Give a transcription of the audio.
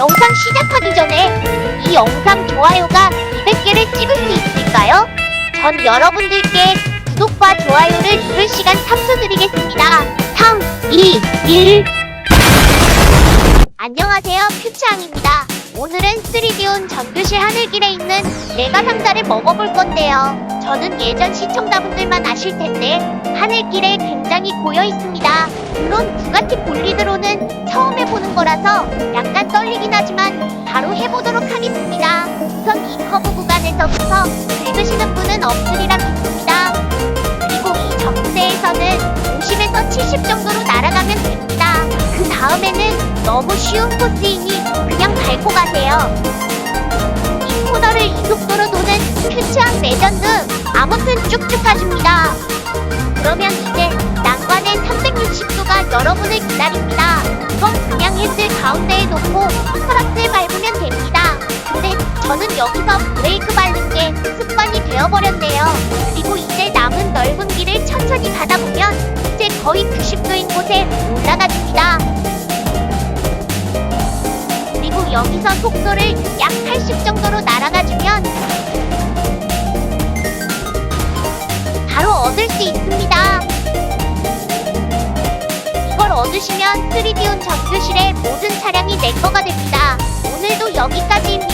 영상 시작하기 전에 이 영상 좋아요가 200개를 찍을 수 있을까요? 전 여러분들께 구독과 좋아요를 누를 시간 3초 드리겠습니다. 3, 2, 1. 안녕하세요. 퓨치앙입니다. 오늘은 3D온 전교실 하늘길에 있는 내가 상자를 먹어볼 건데요. 저는 예전 시청자분들만 아실 텐데 하늘길에 굉장히 고여 있습니다. 물론 부가티 볼리드로는 처음 해보는 거라서 약간 떨리긴 하지만 바로 해보도록 하겠습니다. 우선 이 커브 구간에서부터 긁으시는 분은 없으리라 믿습니다. 그리고 이 점대에서는 50에서 70 정도로 날아가면 됩니다. 그 다음에는 너무 쉬운 코스이니 그냥 밟고 가세요. 이 코너를 이 속도로 도는 큐츠한 레전드 아무튼 쭉쭉 가줍니다. 그러면 이제 난관의 360도가 여러분을 기다립니다. 이건 그냥 핸들 가운데에 놓고 스트락스에 밟으면 됩니다. 근데 저는 여기서 브레이크 밟는 게 습관이 되어버렸네요. 그리고 이제 남은 넓은 길을 천천히 가다 보면 이제 거의 90도인 곳에 올라가 줍니다. 그리고 여기서 속도를 약 80 정도로 날아가 주면 얻으시면 3D온 전교실의 모든 차량이 내 거가 됩니다. 오늘도 여기까지입니다.